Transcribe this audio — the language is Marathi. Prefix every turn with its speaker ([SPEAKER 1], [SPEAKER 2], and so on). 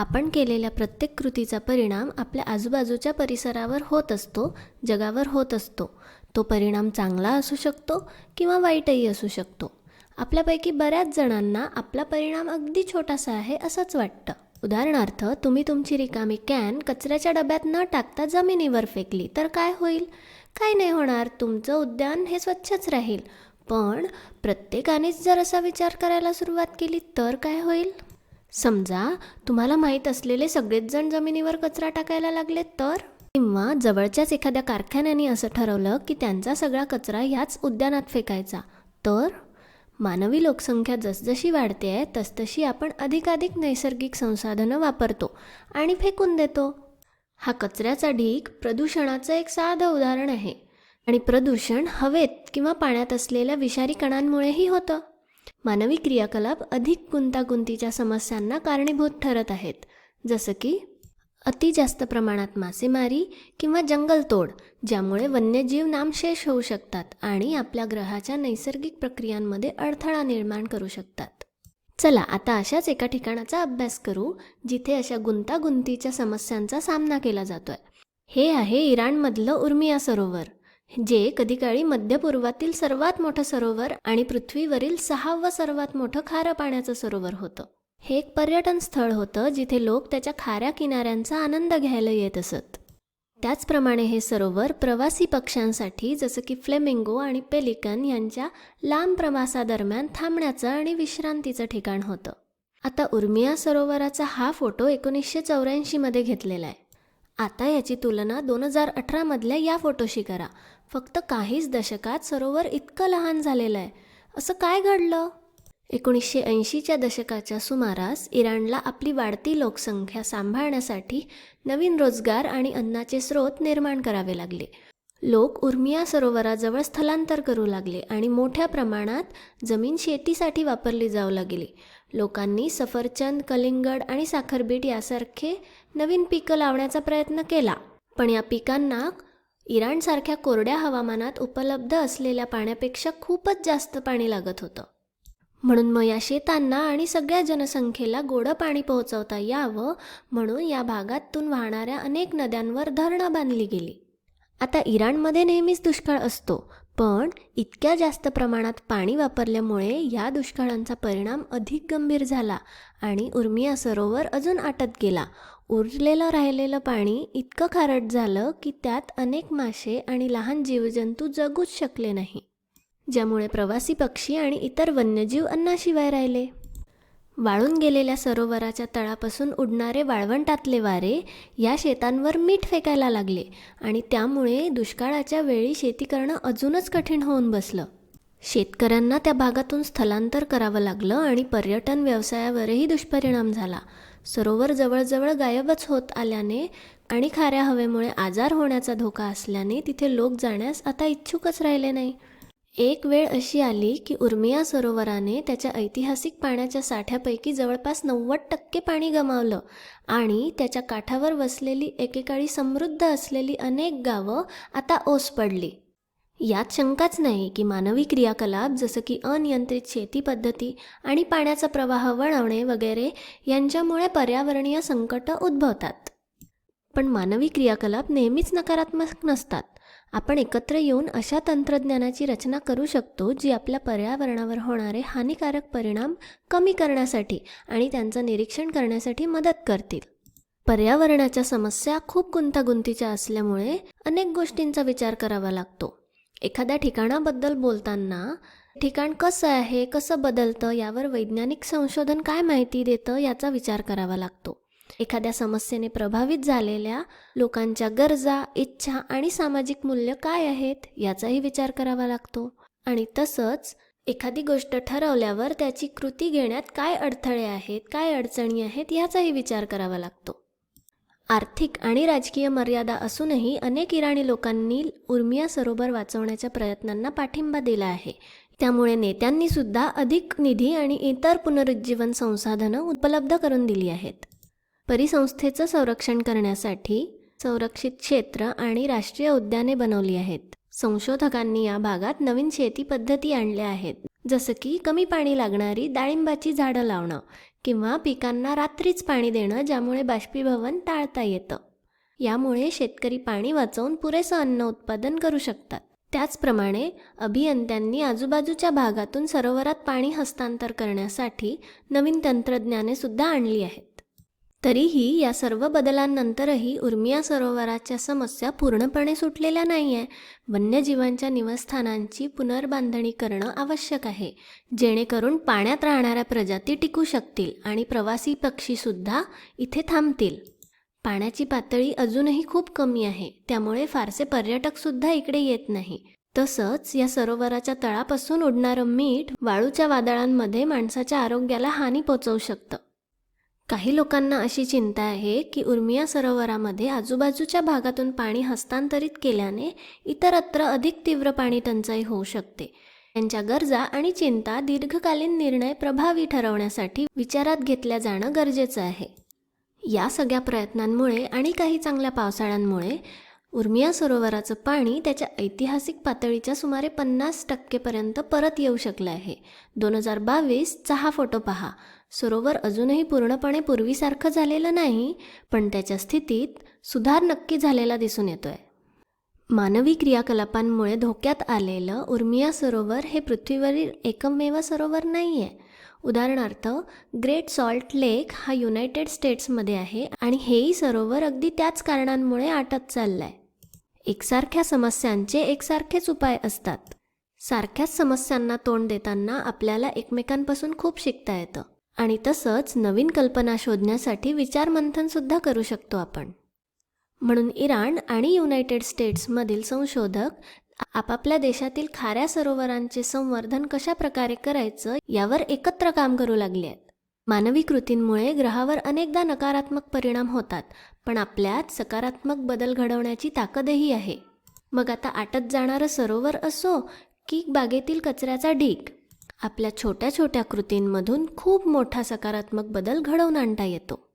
[SPEAKER 1] आपण केलेल्या प्रत्येक कृतीचा परिणाम आपल्या आजूबाजूच्या परिसरावर होत असतो जगावर होत असतो. तो परिणाम चांगला असू शकतो किंवा वाईटही असू शकतो. आपल्यापैकी बऱ्याच जणांना आपला परिणाम अगदी छोटासा आहे असंच वाटतं. उदाहरणार्थ तुम्ही तुमची रिकामी कॅन कचऱ्याच्या डब्यात न टाकता जमिनीवर फेकली तर काय होईल? काय नाही होणार तुमचं उद्यान हे स्वच्छच राहील. पण प्रत्येकानेच जर असा विचार करायला सुरुवात केली तर काय होईल? समजा तुम्हाला माहीत असलेले सगळेच जण जमिनीवर कचरा टाकायला लागले तर? किंवा जवळच्याच एखाद्या कारखान्याने असं ठरवलं की त्यांचा सगळा कचरा ह्याच उद्यानात फेकायचा तर? मानवी लोकसंख्या जसजशी वाढते आहे तसतशी आपण अधिकाधिक नैसर्गिक संसाधनं वापरतो आणि फेकून देतो. हा कचऱ्याचा ढीग प्रदूषणाचं एक साधं उदाहरण आहे आणि प्रदूषण हवेत किंवा पाण्यात असलेल्या विषारी कणांमुळेही होतं. मानवी क्रियाकलाप अधिक गुंतागुंतीच्या समस्यांना कारणीभूत ठरत आहेत. जसं की अति जास्त प्रमाणात मासेमारी किंवा जंगलतोड ज्यामुळे वन्यजीव नामशेष होऊ शकतात आणि आपल्या ग्रहाच्या नैसर्गिक प्रक्रियांमध्ये अडथळा निर्माण करू शकतात. चला आता अशाच एका ठिकाणाचा अभ्यास करू जिथे अशा गुंतागुंतीच्या समस्यांचा सामना केला जातोय. हे आहे इराणमधलं उर्मिया सरोवर. जे कधीकाळी मध्य पूर्वातील सर्वात मोठं सरोवर आणि पृथ्वीवरील सहावं सर्वात मोठं खारं पाण्याचं सरोवर होतं. हे एक पर्यटन स्थळ होतं जिथे लोक त्याच्या खाऱ्या किनाऱ्यांचा आनंद घ्यायला येत असत. त्याचप्रमाणे हे सरोवर प्रवासी पक्ष्यांसाठी जसं की फ्लेमिंगो आणि पेलिकन यांच्या लांब प्रवासादरम्यान थांबण्याचं आणि विश्रांतीचं ठिकाण होतं. आता उर्मिया सरोवराचा हा फोटो एकोणीसशे चौऱ्याऐंशीमध्ये घेतलेला आहे. आता याची तुलना दोन हजार अठरामधल्या या फोटोशी करा. फक्त काहीच दशकात सरोवर इतकं लहान झालेलं आहे असं काय घडलं? एकोणीसशे ऐंशीच्या दशकाच्या सुमारास इराणला आपली वाढती लोकसंख्या सांभाळण्यासाठी नवीन रोजगार आणि अन्नाचे स्रोत निर्माण करावे लागले. लोक उर्मिया सरोवराजवळ स्थलांतर करू लागले आणि मोठ्या प्रमाणात जमीन शेतीसाठी वापरली जाऊ लागली. लोकांनी सफरचंद कलिंगड आणि साखरबीट यासारखे नवीन पिकं लावण्याचा प्रयत्न केला. पण या पिकांना इराणसारख्या कोरड्या हवामानात उपलब्ध असलेल्या पाण्यापेक्षा खूपच जास्त पाणी लागत होतं. म्हणून मग या शेतांना आणि सगळ्या जनसंख्येला गोडं पाणी पोहोचवता यावं म्हणून या भागातून वाहणाऱ्या अनेक नद्यांवर धरणं बांधली गेली. आता इराणमध्ये नेहमीच दुष्काळ असतो पण इतक्या जास्त प्रमाणात पाणी वापरल्यामुळे या दुष्काळांचा परिणाम अधिक गंभीर झाला आणि उर्मिया सरोवर अजून आटत गेला. उरलेलं राहिलेलं पाणी इतकं खारट झालं की त्यात अनेक मासे आणि लहान जीवजंतू जगूच शकले नाही. ज्यामुळे प्रवासी पक्षी आणि इतर वन्यजीव अन्नाशिवाय राहिले. वाळून गेलेल्या सरोवराच्या तळापासून उडणारे वाळवंटातले वारे या शेतांवर मीठ फेकायला लागले आणि त्यामुळे दुष्काळाच्या वेळी शेती करणं अजूनच कठीण होऊन बसलं. शेतकऱ्यांना त्या भागातून स्थलांतर करावं लागलं आणि पर्यटन व्यवसायावरही दुष्परिणाम झाला. सरोवर जवळजवळ गायबच होत आल्याने आणि खाऱ्या हवेमुळे आजार होण्याचा धोका असल्याने तिथे लोक जाण्यास आता इच्छुकच राहिले नाही. एक वेळ अशी आली की उर्मिया सरोवराने त्याच्या ऐतिहासिक पाण्याच्या साठ्यापैकी जवळपास नव्वद टक्के पाणी गमावलं आणि त्याच्या काठावर वसलेली एकेकाळी समृद्ध असलेली अनेक गावं आता ओस पडली. यात शंकाच नाही की मानवी क्रियाकलाप जसं की अनियंत्रित शेती पद्धती आणि पाण्याचा प्रवाह वळवणे वगैरे यांच्यामुळे पर्यावरणीय संकटं उद्भवतात. पण मानवी क्रियाकलाप नेहमीच नकारात्मक नसतात. आपण एकत्र येऊन अशा तंत्रज्ञानाची रचना करू शकतो जी आपल्या पर्यावरणावर होणारे हानिकारक परिणाम कमी करण्यासाठी आणि त्यांचं निरीक्षण करण्यासाठी मदत करतील. पर्यावरणाच्या समस्या खूप गुंतागुंतीच्या असल्यामुळे अनेक गोष्टींचा विचार करावा लागतो. एखाद्या ठिकाणाबद्दल बोलताना ठिकाण कसं आहे कसं बदलतं यावर वैज्ञानिक संशोधन काय माहिती देतं याचा विचार करावा लागतो. एखाद्या समस्येने प्रभावित झालेल्या लोकांच्या गरजा इच्छा आणि सामाजिक मूल्य काय आहेत याचाही विचार करावा लागतो. आणि तसंच एखादी गोष्ट ठरवल्यावर त्याची कृती घेण्यात काय अडथळे आहेत काय अडचणी आहेत याचाही विचार करावा लागतो. आर्थिक आणि राजकीय मर्यादा असूनही अनेक इराणी लोकांनी उर्मिया सरोवर वाचवण्याच्या प्रयत्नांना पाठिंबा दिला आहे. त्यामुळे नेत्यांनी सुद्धा अधिक निधी आणि इतर पुनरुज्जीवन संसाधनं उपलब्ध करून दिली आहेत. परिसंस्थेचं संरक्षण करण्यासाठी संरक्षित क्षेत्र आणि राष्ट्रीय उद्याने बनवली आहेत. संशोधकांनी या भागात नवीन शेती पद्धती आणल्या आहेत. जसं की कमी पाणी लागणारी डाळिंबाची झाडं लावणं किंवा पिकांना रात्रीच पाणी देणं ज्यामुळे बाष्पीभवन टाळता येतं. यामुळे शेतकरी पाणी वाचवून पुरेसं अन्न उत्पादन करू शकतात. त्याचप्रमाणे अभियंत्यांनी आजूबाजूच्या भागातून सरोवरात पाणी हस्तांतर करण्यासाठी नवीन तंत्रज्ञाने सुद्धा आणली आहेत. तरीही या सर्व बदलांनंतरही उर्मिया सरोवराच्या समस्या पूर्णपणे सुटलेल्या नाही आहे वन्यजीवांच्या निवासस्थानांची पुनर्बांधणी करणं आवश्यक आहे. जेणेकरून पाण्यात राहणाऱ्या प्रजाती टिकू शकतील आणि प्रवासी पक्षीसुद्धा इथे थांबतील. पाण्याची पातळी अजूनही खूप कमी आहे. त्यामुळे फारसे पर्यटकसुद्धा इकडे येत नाही. तसंच या सरोवराच्या तळापासून उडणारं मीठ वाळूच्या वादळांमध्ये माणसाच्या आरोग्याला हानी पोचवू शकतं. काही लोकांना अशी चिंता आहे की उर्मिया सरोवरामध्ये आजूबाजूच्या भागातून पाणी हस्तांतरित केल्याने इतरत्र अधिक तीव्र पाणी टंचाई होऊ शकते. त्यांच्या गरजा आणि चिंता दीर्घकालीन निर्णय प्रभावी ठरवण्यासाठी विचारात घेतल्या जाणं गरजेचं आहे. या सगळ्या प्रयत्नांमुळे आणि काही चांगल्या पावसाळ्यांमुळे उर्मिया सरोवराचं पाणी त्याच्या ऐतिहासिक पातळीच्या सुमारे पन्नास टक्केपर्यंत परत येऊ शकलं आहे. दोन हजार बावीसचा हा फोटो पहा. सरोवर अजूनही पूर्णपणे पूर्वीसारखं झालेलं नाही पण त्याच्या स्थितीत सुधार नक्की झालेला दिसून येतोय. मानवी क्रियाकलापांमुळे धोक्यात आलेलं उर्मिया सरोवर हे पृथ्वीवरील एकमेव सरोवर नाही आहे उदाहरणार्थ ग्रेट सॉल्ट लेक हा युनायटेड स्टेट्समध्ये आहे आणि हेही सरोवर अगदी त्याच कारणांमुळे आटत चाललं आहे एकसारख्या समस्यांचे एकसारखेच उपाय असतात. सारख्याच समस्यांना तोंड देताना आपल्याला एकमेकांपासून खूप शिकता येतं. आणि तसंच नवीन कल्पना शोधण्यासाठी विचारमंथनसुद्धा करू शकतो आपण. म्हणून इराण आणि युनायटेड स्टेट्समधील संशोधक आपापल्या देशातील खाऱ्या सरोवरांचे संवर्धन कशा प्रकारे करायचं यावर एकत्र काम करू लागले आहेत. मानवी कृतींमुळे ग्रहावर अनेकदा नकारात्मक परिणाम होतात पण आपल्यात सकारात्मक बदल घडवण्याची ताकदही आहे. मग आता आटत जाणारं सरोवर असो की बागेतील कचऱ्याचा ढीग आपल्या छोट्या छोट्या कृतींमधून खूप मोठा सकारात्मक बदल घडवून आणता येतो.